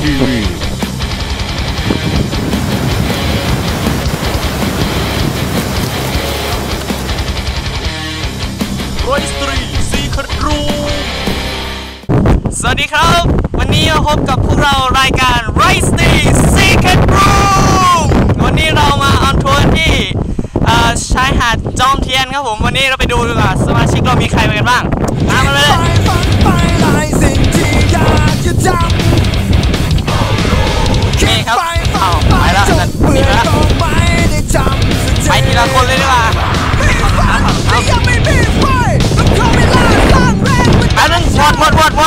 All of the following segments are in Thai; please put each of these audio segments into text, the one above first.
ทีวีรอยสตรีซีคัทรูสวัสดีครับ วันนี้มาพบกับพวกเรารายการ Right s t r e e Secret Room วันนี้เรามาออนทัวร์ที่ชายหาดจอมเทียนครับผม วันนี้เราไปดูดีกว่าสมาชิกเรามีใครกันบ้าง ตามมาเลย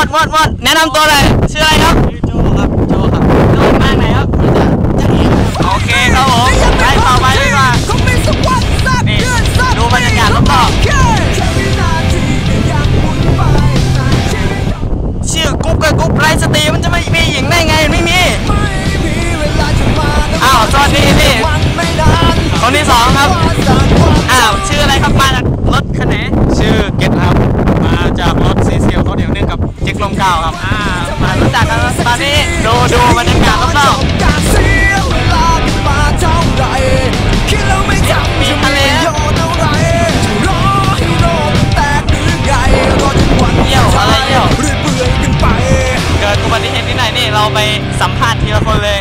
ดหมดหมดหมดหมดแนะนำตัวเลยชื่ออะไรครับโจครับโจครับโจมากไหนครับโอเคครับผมไปต่อไปดีกว่าคงมีสักวันสักนี่เดือนสักดูบรรยากาศรอบๆแค่แค่วินาทีก็ยังหมุนไปนานชีวิตชื่อกุ๊กกับกุ๊กไรสตรีมันจะไม่มีหญิงได้ไงไม่มีไม่มีเวลาจะมาอ้าวสวัสดีพี่มันไม่นานคนที่สองครับอ้าวชื่ออะไรครับมาจากรถคันไหน เจ๊กลมเก่าครับอ่ามารู้จักกันตอนนี้ดูดูบรรยากาศรอบการเสียเวลากันมาเท่าไหรคิดแล้วไม่จำจะไม่ประโยชน์อะไรจะรอให้โลกมันแตกหรือไงรอจนวันสุดท้ายเรื่อยเปื่อยกันไปๆเกิดอุบัติเหตุที่ไหนนี่เราไปสัมภาษณ์ทีละคนเลย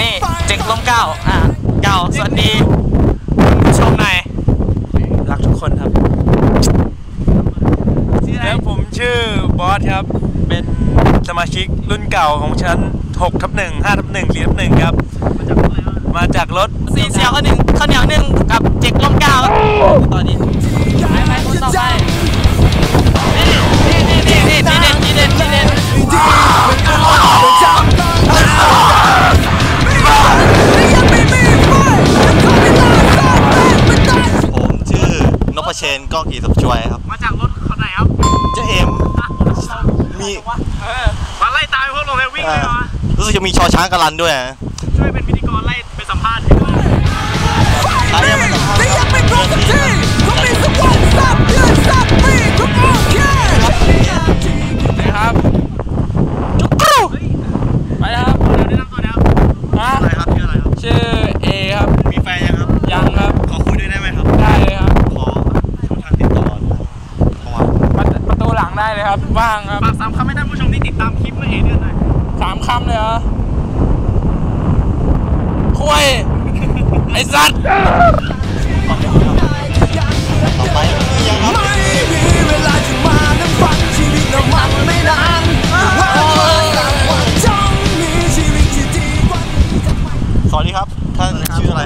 นี่เจ๊กลมเก่าอ่าเก่าสวัสดีผู้ชมหน่อยรักทุกคนครับชื่ออะไรแล้วผมชื่อบอสครับเป็น สมาชิกรุ่นเก่าของชั้น6ทับ1 5ทับ1 4ทับ1ครับ มาจากรถซีเซียวเขาหนึ่งข้าวเหนียวหนึ่งกับเจ๊กลมเก่าครับตอนนี้ มีชอช้างกาลันด้วยนะช่วยเป็นพิธีกรไล่ไปสัมภาษณ์ให้ด้วยใครยังไม่สัมภาษณ์แต่ยังไม่ครบสักทีก็มีสักวันสักเดือนสักปีก็โอเคนะครับไปแล้วครับเดี๋ยวแนะนำตัวแล้วอะไรครับชื่ออะไรครับ ชื่อเอครับ มีแฟนยังครับ ยังครับ ขอคุยด้วยได้ไหมครับ ได้เลยครับ ขอช่องทางติดต่อโทรมาประประตูหลังได้เลยครับ ว่างครับฝากสามคำให้ท่านผู้ชมที่ติดตามคลิปเมื่อเห็นเนี่ยหน่อยสามคำเลยเหรอ คุยไอ้สัตว์ต่อไปมียังครับไม่มีเวลาจะมานั่งฝันชีวิตเรามันไม่นานวันละวันจ้องมีชีวิตที่ดีวันสวัสดีครับ ท่านชื่ออะไร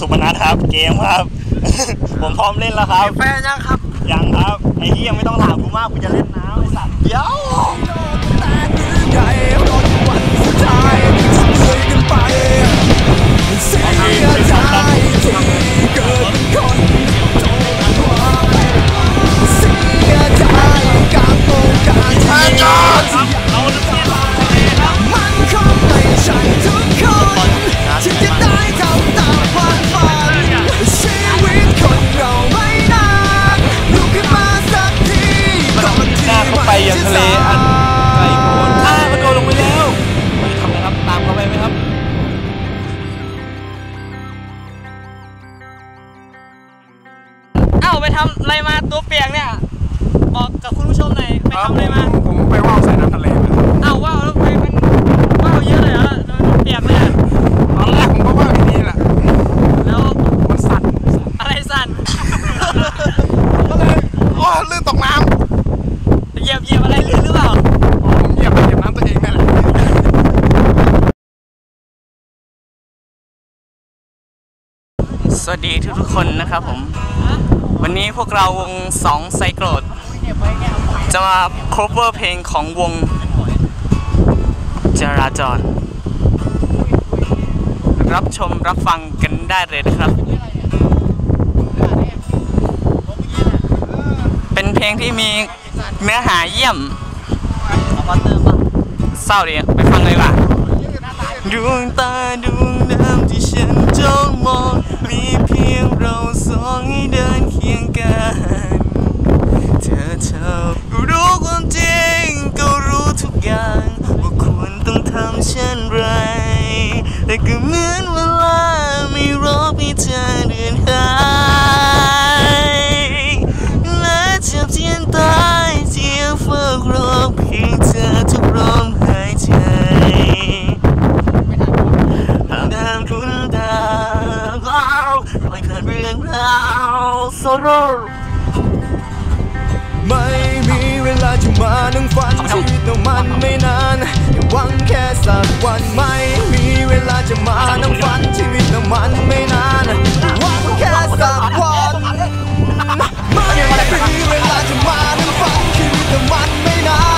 สุพนัทครับ เกมครับ ผมพร้อมเล่นแล้วครับ แฟนยังครับ ยังครับ ไอ้ที่ยังไม่ต้องถามกูมากกูจะเล่นน้ำไอ้สัตว์เดี๋ยว คนนะครับผม วันนี้พวกเราวงสองไซโกรดจะมา cover เพลงของวงจราจร รับชมรับฟังกันได้เลยนะครับ เป็นเพลงที่มีเนื้อหาเยี่ยมเศร้าดิไปฟังเลยว่ะดวงตาดวงดำที่ฉันจ้องมองมีเพียงเราสองให้เดินเคียงกัน เธอเธอรู้ความจริงก็รู้ทุกอย่าง ว่าควรต้องทำเช่นไร แต่ก็เหมือนเวลาไม่รอให้เธอเดินหา โซโลไม่มีเวลาจะมานั่งฝันชีวิตเรามันไม่นานอย่าหวังแค่สักวันไม่มีเวลาจะมานั่งฝันชีวิตเรามันไม่นานอย่าหวังแค่สักวันไม่มีเวลาจะมานั่งฝันชีวิตเรามันไม่นาน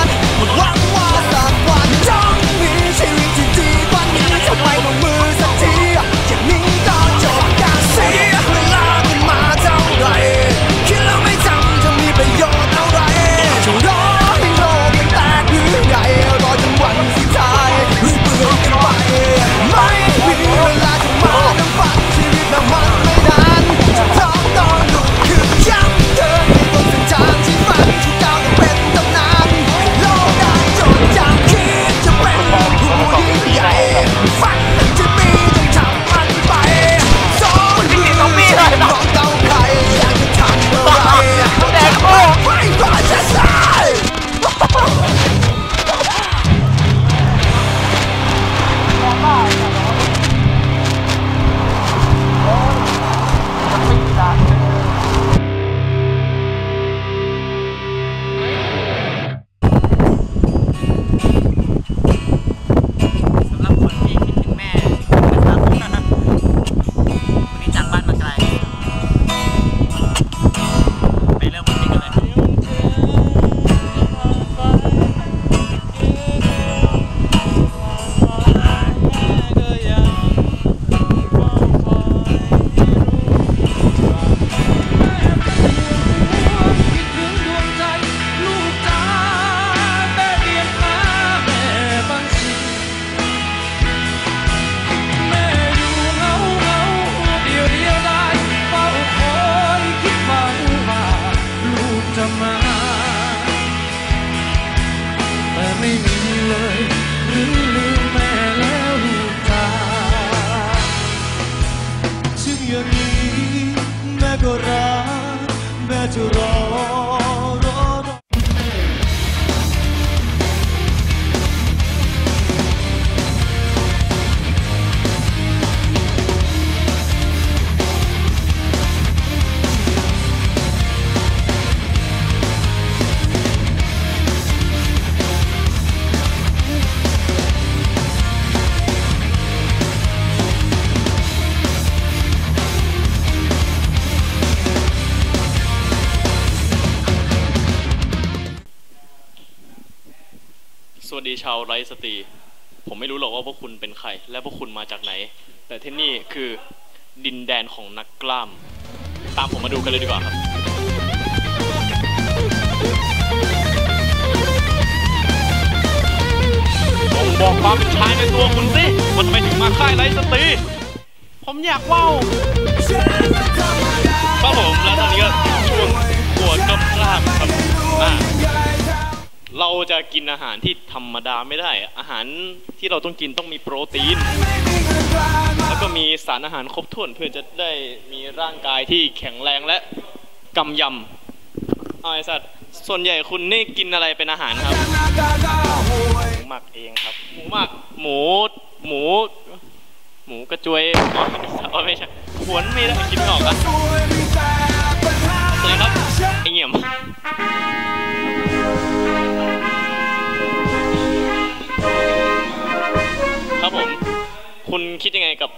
ไร้สตรี ผมไม่รู้หรอกว่าพวกคุณเป็นใคร และพวกคุณมาจากไหน แต่ที่นี่คือดินแดนของนักกล้าม ตามผมมาดูกันเลยดีกว่าครับผมบอกความเป็นชายในตัวคุณสิว่าทำไมถึงมาค่ายไร้สตรี ผมอยากว่าวครับผม แล้วตอนนี้ก็ จะกินอาหารที่ธรรมดาไม่ได้ อาหารที่เราต้องกินต้องมีโปรตีน แล้วก็มีสารอาหารครบถ้วนเพื่อจะได้มีร่างกายที่แข็งแรงและกำยำเอาไอ้สัตว์ส่วนใหญ่คุณนี่กินอะไรเป็นอาหารครับ หมักเองครับ หมูหมักหมู หมู หมูกระจวยอ๋อไม่ใช่ขวนไม่ได้คิดไม่ออกอะสวัสดีครับไอเงี่ยม ครับผม คุณคิดยังไงกับ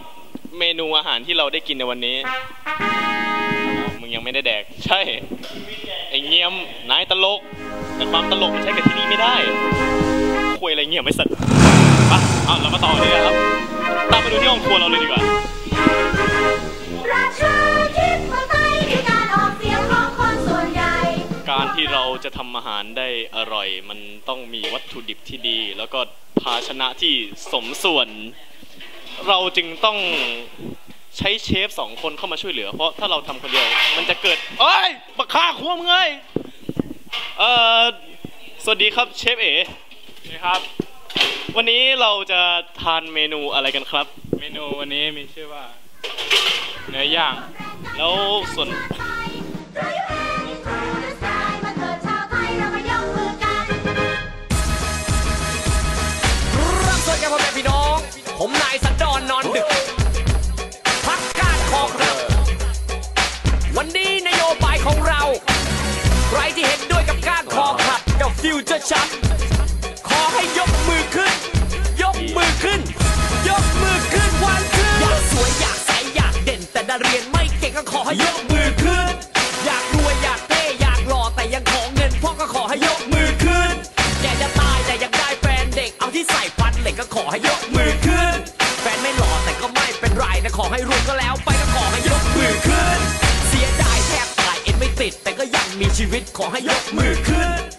เมนูอาหารที่เราได้กินในวันนี้ มึงยังไม่ได้แดก ใช่ ไอเงียม นายตลก แต่ความตลกมันใช้กับที่นี่ไม่ได้ คุยอะไรเงียบไม่สัตว์ปะเอาเรามาต่อเลยครับ ตามไปดูที่ห้องครัวเราเลยดีกว่าระชาธิปไตยคือ การออกเสียงของคนส่วนใหญ่การที่เราจะทำอาหารได้อร่อย มันต้องมีวัตถุดิบที่ดี แล้วก็ภาชนะที่สมส่วน เราจึงต้องใช้เชฟสองคนเข้ามาช่วยเหลือ เพราะถ้าเราทำคนเดียว มันจะเกิดเอ้ยบักฆ่าครัวมึงเอ้ยเอ่อสวัสดีครับเชฟเอ๋ครับ วันนี้เราจะทานเมนูอะไรกันครับ เมนูวันนี้มีชื่อว่า เนื้อย่าง แล้วส่วน ผมนายสัญจรนอนดึก พักการคองรับวันนี้นโยบายของเรา ใครที่เห็นด้วยกับการคองครับกับฟิวเจอร์ชัดขอให้ยกมือขึ้น ยกมือขึ้น ยกมือขึ้นวันขึ้นอยากสวยอยากใสอยากเด่นแต่ดันเรียนไม่เก่งก็ขอให้ยกมือ ชีวิตขอให้ยกมือขึ้น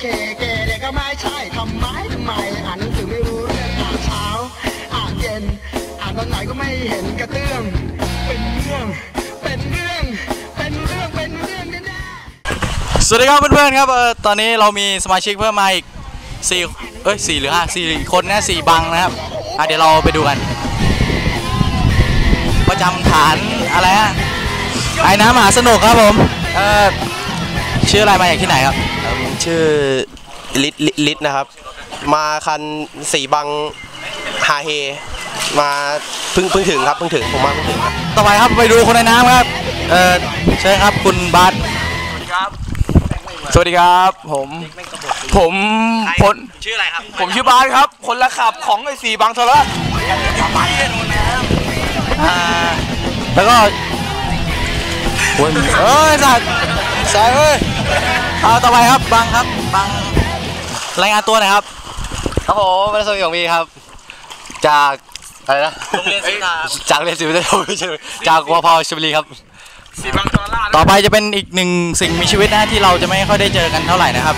เคเกเด็กก็ไม่ใช่ทำไมทำไมอ่านหนังสือไม่รู้เรื่องอ่านเช้า อ่านเย็น อ่านตอนไหนก็ไม่เห็นกระเตื้องเป็นเรื่อง เป็นเรื่อง เป็นเรื่อง เป็นเรื่องแน่ๆสวัสดีครับเพื่อนๆครับเออตอนนี้เรามีสมาชิกเพิ่มมาอีกสี่เอ้ยสี่หรือห้าสี่คนนะสี่บังนะครับอะเดี๋ยวเราไปดูกัน ประจำฐานอะไรฮะไอ้น้ำมหาสนุกครับผมเออชื่ออะไรมาจากที่ไหนครับ ชื่อลิศลิศลิศนะครับ มาคันสีบังฮาเฮ มาเพิ่งเพิ่งถึงครับเพิ่งถึงผมมาเพิ่งถึงครับต่อไปครับไปดูคนในน้ำครับ เออเชิญครับคุณบาสสวัสดีครับ ผม ผมพลชื่ออะไรครับ ผมชื่อบาสครับ คนละขับของไอ้สี่บางโทรทัศน์อ่าแล้วก็โอ้ยเอ้ยสัตว์สายเอ้ย เอาต่อไปครับบังครับบังรายงานตัวหน่อยครับครับผมเป็นสมิของพี่ครับ จากอะไรนะโรงเรียนศิลปาจากเรียนศิลปะไม่ใช่จากวพชลบุรีครับสี่บางโทรทัศน์ต่อไปจะเป็นอีกหนึ่งสิ่งมีชีวิตนะที่เราจะไม่ค่อยได้เจอกันเท่าไหร่นะครับ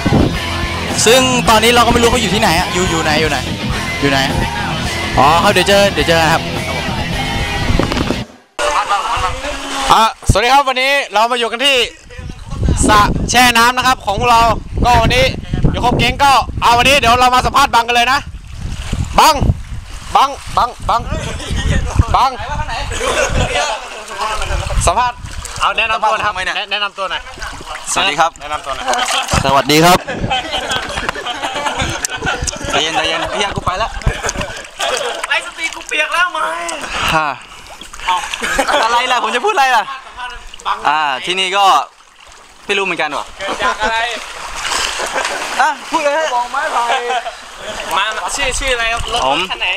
ซึ่งตอนนี้เราก็ไม่รู้เขาอยู่ที่ไหนอะอยู่อยู่ไหนอยู่ไหน อยู่ไหนอ๋อเขาเดี๋ยวเจอเดี๋ยวเจอกันครับอะสวัสดีครับวันนี้เรามาอยู่กันที่ สระแช่น้ำนะครับ ของพวกเรา ก็วันนี้เดี๋ยวครบเก้งก็เอาวันนี้เดี๋ยวเรามาสัมภาษณ์บังกันเลยนะ บัง บัง บัง บัง บัง สัมภาษณ์ เอาแนะนำตัวหนะครับแนะแนะนำตัวหน่อย สวัสดีครับ แนะนำตัวหน่อย สวัสดีครับใจเย็นใจเย็นเฮียกูไปแล้วไอ้สตรีกูเปียกแล้วไหมฮ่าอะไรล่ะ ผมจะพูดอะไรล่ะอ่าที่นี่ก็ ไม่รู้เหมือนกันหรอจากอะไรอะพูดเลยฮะมาชื่อชื่ออะไรครับรถผมคันไหน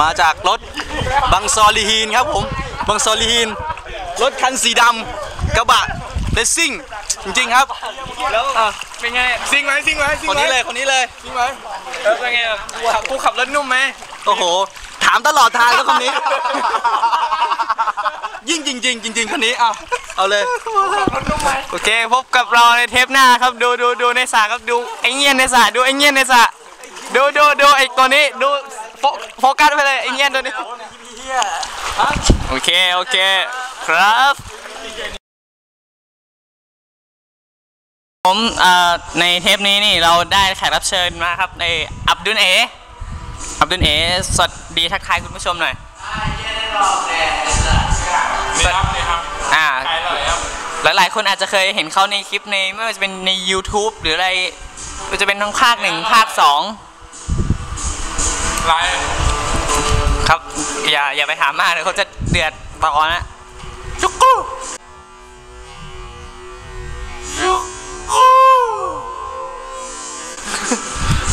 มาจากรถบังซอลีฮีนครับผมบังซอลีฮีนรถคันสีดำกระบะเลสซิ่งจริงๆครับแล้วอะเป็นไงซิงไหมซิงไหมซิงคนไหมนี้เลยคนนี้เลยซิงไหมเออเป็นไงแบบกูขับกูขับรถนุ่มไหมโอ้โห ถามตลอดทางแล้วคนนี้ ยิ่งจริงๆจริงๆคนนี้อะเอาเลยโอเคพบกับเราในเทปหน้าครับดูดูดูในสระครับดูไอ้เงี้ยนในสระดูไอ้เงี้ยนในสระดูดูดูไอ้ตัวนี้ดูโฟโฟกัสไปเลยไอ้เงี้ยนตัวนี้โอเคโอเคครับผมเอ่อในเทปนี้นี่เราได้แขกรับเชิญมาครับในอับดุลเออับดุลเอสวัสดีทักทายคุณผู้ชมหน่อยนี่ครับนี่ครับ อ่าใครเลยครับหลายๆคนอาจจะเคยเห็นเขาในคลิปในไม่ว่าจะเป็นใน YouTube หรืออะไรก็จะเป็นทั้งภาคหนึ่งภาคสองไลน์ครับอย่าอย่าไปถามมากเลยเขาจะเดือดต่อนะจุกกู้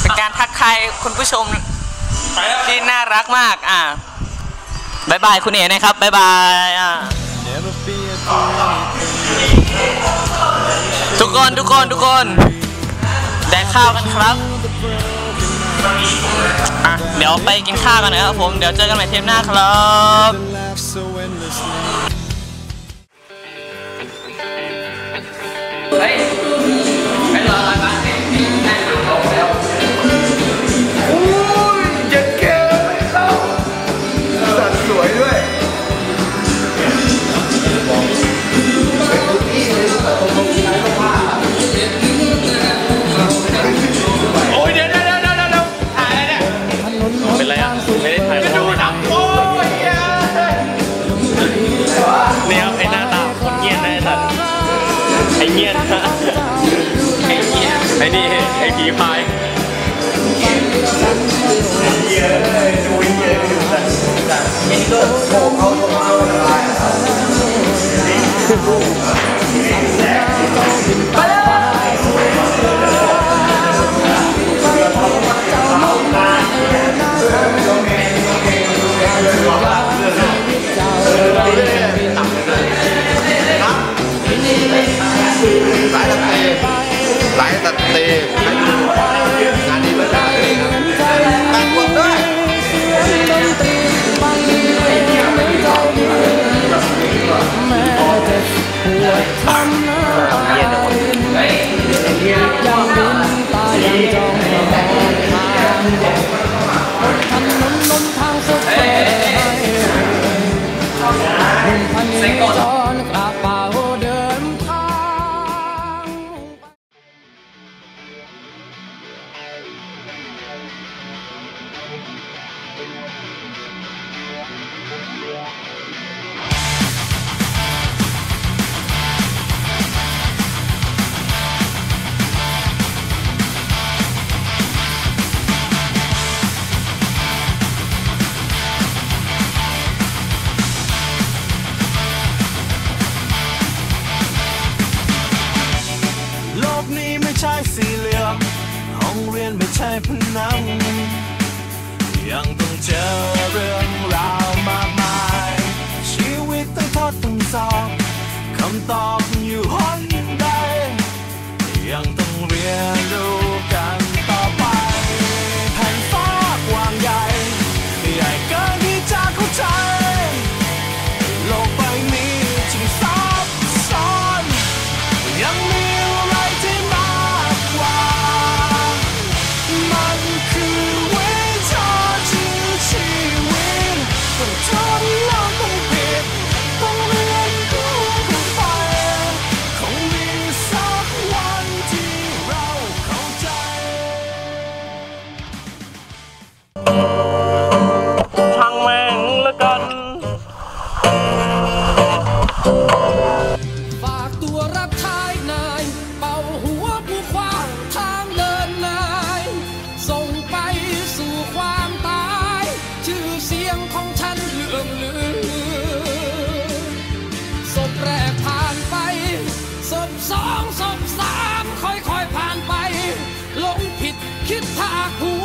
เป็นการทักทายคุณผู้ชมที่น่ารักมากอ่า บายบายคุณเอ๋นะครับบายบายทุกคนทุกคนทุกคนแดกข้าวกันครับอะเดี๋ยวไปกินข้าวกันนะครับผมเดี๋ยวเจอกันใหม่เทปหน้าครับเฮ้ย ไอ้เงียบนะไอ้เงียบไอ้นี่ไอ้ผีพายหลาย ตัดเตะง ไม่ ผิดคิดภาคภูมิใจ